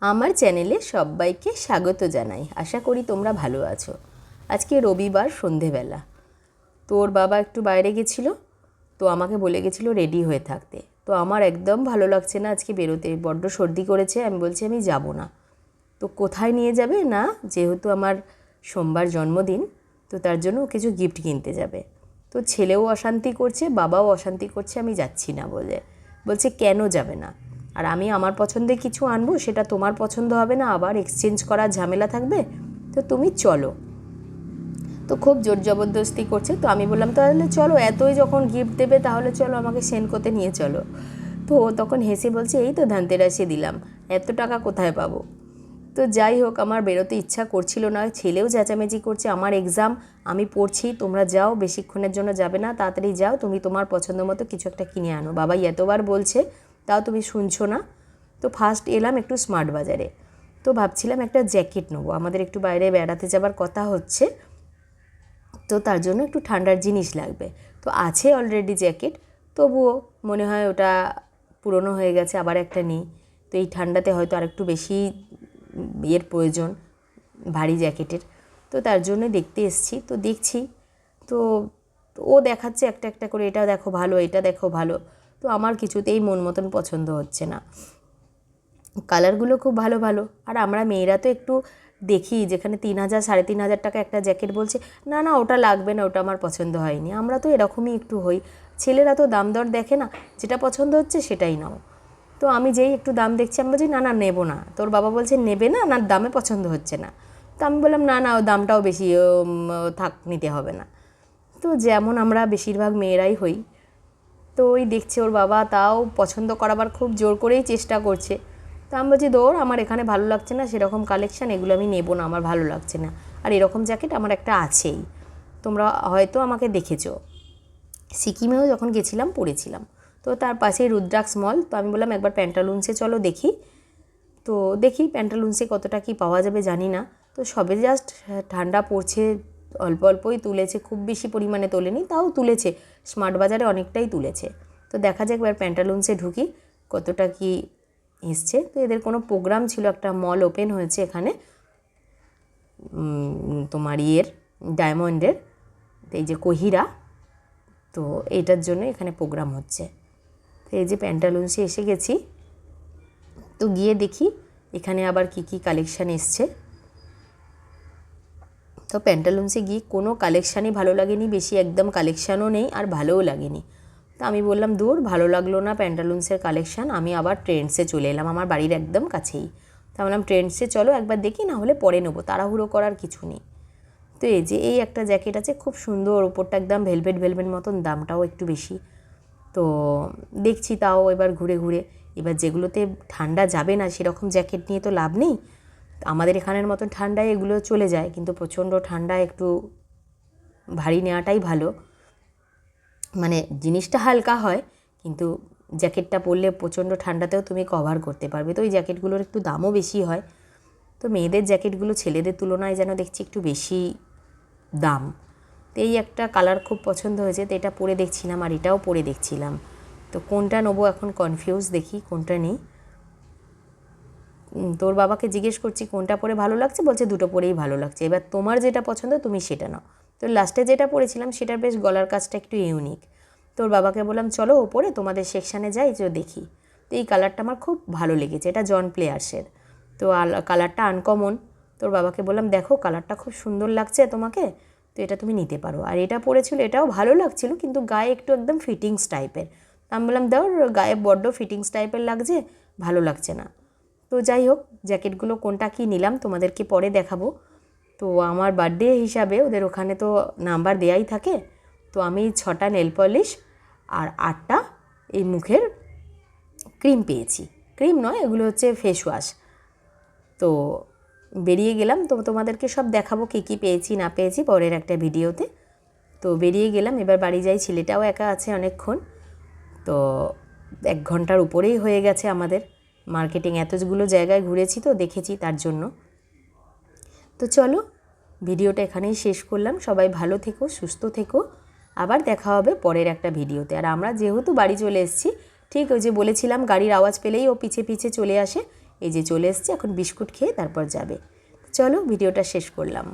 আমার চ্যানেলে সবাইকে স্বাগত জানাই। আশা করি তোমরা ভালো আছো। আজকে রবিবার, সন্ধেবেলা। তোর বাবা একটু বাইরে গেছিল, তো আমাকে বলে গেছিল রেডি হয়ে থাকতে। তো আমার একদম ভালো লাগছে না আজকে বেরোতে। বড্ড সর্দি করেছে, আমি বলছি আমি যাব না। তো কোথায় নিয়ে যাবে? না, যেহেতু আমার সোমবার জন্মদিন, তো তার জন্য কিছু গিফট কিনতে যাবে। তো ছেলেও অশান্তি করছে, বাবাও অশান্তি করছে, আমি যাচ্ছি না বলে। বলছে কেন যাবে না? আর আমি আমার পছন্দে কিছু আনব, সেটা তোমার পছন্দ হবে না, আবার এক্সচেঞ্জ করার ঝামেলা থাকবে, তো তুমি চলো। তো খুব জোর জবরদস্তি করছে, তো আমি বললাম, তাহলে চলো, এতই যখন গিফট দেবে, তাহলে চলো আমাকে সেনকোতে নিয়ে চলো। তো ও তখন হেসে বলছে, এই তো ধানতেরাসে দিলাম, এত টাকা কোথায় পাবো? তো যাই হোক, আমার বেরোতে ইচ্ছা করছিল না, ছেলেও চেঁচামেচি করছে, আমার এক্সাম আমি পড়ছি, তোমরা যাও, বেশিক্ষণের জন্য যাবে না, তাড়াতাড়ি যাও, তুমি তোমার পছন্দ মতো কিছু একটা কিনে আনো। বাবাই এতবার বলছে তাও তুমি শুনছো না? তো ফার্স্ট এলাম একটু স্মার্ট বাজারে। তো ভাবছিলাম একটা জ্যাকেট নেব। আমাদের একটু বাইরে বেড়াতে যাবার কথা হচ্ছে। তো তার জন্য একটু ঠান্ডার জিনিস লাগবে। তো আছে অলরেডি জ্যাকেট তবুও মনে হয় ওটা পুরনো হয়ে গেছে, আবার একটা নেই। তো এই ঠান্ডাতে হয়তো আরেকটু বেশি ইয়ের প্রয়োজন, ভারী জ্যাকেটের। তো তার জন্য দেখতে এসছি। তো দেখছি। তো ও দেখাচ্ছে একটা একটা করে, এটা দেখো ভালো, এটা দেখো ভালো। তো আমার কিছুতেই মন মতন পছন্দ হচ্ছে না। কালারগুলো খুব ভালো ভালো। আর আমরা মেয়েরা তো একটু দেখি যেখানে তিন হাজার, সাড়ে তিন হাজার টাকা একটা জ্যাকেট বলছে, না না, ওটা লাগবে না, ওটা আমার পছন্দ হয়নি। আমরা তো এরকমই একটু হই। ছেলেরা তো দাম দর দেখে না, যেটা পছন্দ হচ্ছে সেটাই নাও। তো আমি যেই একটু দাম দেখছি, আমি বলছি, না না, নেব না। তোর বাবা বলছে, নেবে না না, দামে পছন্দ হচ্ছে না। তো আমি বললাম, না না, ও দামটাও বেশি থাক, নিতে হবে না। তো যেমন আমরা বেশিরভাগ মেয়েরাই হই তো ওই দেখছে ওর বাবা, তাও পছন্দ করাবার খুব জোর করেই চেষ্টা করছে। তো আমি বলছি, দৌড়, আমার এখানে ভালো লাগছে না, সেরকম কালেকশান এগুলো আমি নেব না, আমার ভালো লাগছে না। আর এরকম জ্যাকেট আমার একটা আছেই। তোমরা হয়তো আমাকে দেখেছ। সিকিমেও যখন গেছিলাম, পড়েছিলাম। তো তার পাশেই রুদ্রাক্স মল তো আমি বললাম, একবার প্যান্টালুন্সে চলো দেখি। তো দেখি প্যান্টালুন্সে কতটা কি পাওয়া যাবে জানি না। তো সবে জাস্ট ঠান্ডা পড়ছে অল্প অল্পই তুলেছে, খুব বেশি পরিমাণে তোলেনি, তাও তুলেছে। স্মার্ট বাজারে অনেকটাই তুলেছে। তো দেখা যাক এবার প্যান্টালুন্সে ঢুকি, কতটা কি এসছে। তো এদের কোনো প্রোগ্রাম ছিল, একটা মল ওপেন হয়েছে এখানে। তোমার ইয়ের ডায়মন্ডের এই যে কহিরা। তো এটার জন্য এখানে প্রোগ্রাম হচ্ছে। তো এই যে প্যান্টালুন্সে এসে গেছি। তো গিয়ে দেখি, এখানে আবার কি কি কালেকশান এসছে। তো প্যান্টালুন্সে গিয়ে কোনো কালেকশানই ভালো লাগেনি, বেশি একদম কালেকশানও নেই আর ভালোও লাগেনি। তো আমি বললাম, দূর, ভালো লাগল না প্যান্টালুন্সের কালেকশান আমি আবার ট্রেন্ডসে চলে এলাম, আমার বাড়ির একদম কাছেই। তা বললাম ট্রেন্ডসে চলো, একবার দেখি, না হলে পরে নেব, তাড়াহুড়ো করার কিছু নেই। তো এই যে, এই একটা জ্যাকেট আছে, খুব সুন্দর, ওপরটা একদম ভেলভেট ভেলভেট মতন, দামটাও একটু বেশি। তো দেখছি তাও এবার ঘুরে ঘুরে, এবার যেগুলোতে ঠান্ডা যাবে না, সেরকম জ্যাকেট নিয়ে তো লাভ নেই। আমাদের এখানের মতন ঠান্ডায় এগুলো চলে যায়, কিন্তু প্রচণ্ড ঠান্ডা একটু ভারী নেওয়াটাই ভালো। মানে জিনিসটা হালকা হয়, কিন্তু জ্যাকেটটা পরলে প্রচণ্ড ঠান্ডাতেও তুমি কভার করতে পারবে। তো ওই জ্যাকেটগুলোর একটু দামও বেশি হয়। তো মেয়েদের জ্যাকেটগুলো ছেলেদের তুলনায় যেন দেখছি একটু বেশি দাম। তো এই একটা কালার খুব পছন্দ হয়েছে, তো এটা পরে দেখছিলাম আর এটাও পরে দেখছিলাম। তো কোনটা নেব এখন কনফিউজ দেখি, কোনটা নেই। তোর বাবাকে জিজ্ঞেস করছি, কোনটা পরে ভালো লাগছে? বলছে, দুটো পরেই ভালো লাগছে। এবার তোমার যেটা পছন্দ, তুমি সেটা নাও। তো লাস্টে যেটা পরেছিলাম সেটার বেশ গলার কাজটা একটু ইউনিক তোর বাবাকে বললাম, চলো ওপরে, তোমাদের সেকশানে যাই যে দেখি। তো এই কালারটা আমার খুব ভালো লেগেছে, এটা জন প্লেয়ার্সের তো কালারটা আনকমন তোর বাবাকে বললাম, দেখো কালারটা খুব সুন্দর লাগছে তোমাকে, তো এটা তুমি নিতে পারো। আর এটা পরেছিল এটাও ভালো লাগছিল, কিন্তু গায়ে একটু একদম ফিটিংস টাইপের আমি বললাম দাও গায়ে বড্ড ফিটিংস টাইপের লাগছে, ভালো লাগছে না। তো যাই হোক, জ্যাকেটগুলো কোনটা কি নিলাম তোমাদেরকে পরে দেখাবো। তো আমার বার্থডে হিসাবে ওদের ওখানে তো নাম্বার দেয়াই থাকে। তো আমি ছটা নেল পলিশ আর আটটা এই মুখের ক্রিম পেয়েছি। ক্রিম নয়, এগুলো হচ্ছে ফেস ওয়াশ তো বেরিয়ে গেলাম, তো তোমাদেরকে সব দেখাবো কী কী পেয়েছি, না পেয়েছি পরের একটা ভিডিওতে। তো বেরিয়ে গেলাম, এবার বাড়ি যাই, ছেলেটাও একা আছে অনেকক্ষণ। তো এক ঘণ্টার উপরেই হয়ে গেছে আমাদের। মার্কেটিং এতগুলো জায়গায় ঘুরেছি তো, দেখেছি তার জন্য। তো চলো, ভিডিওটা এখানেই শেষ করলাম। সবাই ভালো থেকো, সুস্থ থেকো। আবার দেখা হবে পরের একটা ভিডিওতে। আর আমরা যেহেতু বাড়ি চলে এসেছি, ঠিক ওই যে বলেছিলাম, গাড়ির আওয়াজ পেলেই ও পিছে পিছে চলে আসে। এই যে চলে এসছে, এখন বিস্কুট খেয়ে তারপর যাবে। চলো, ভিডিওটা শেষ করলাম।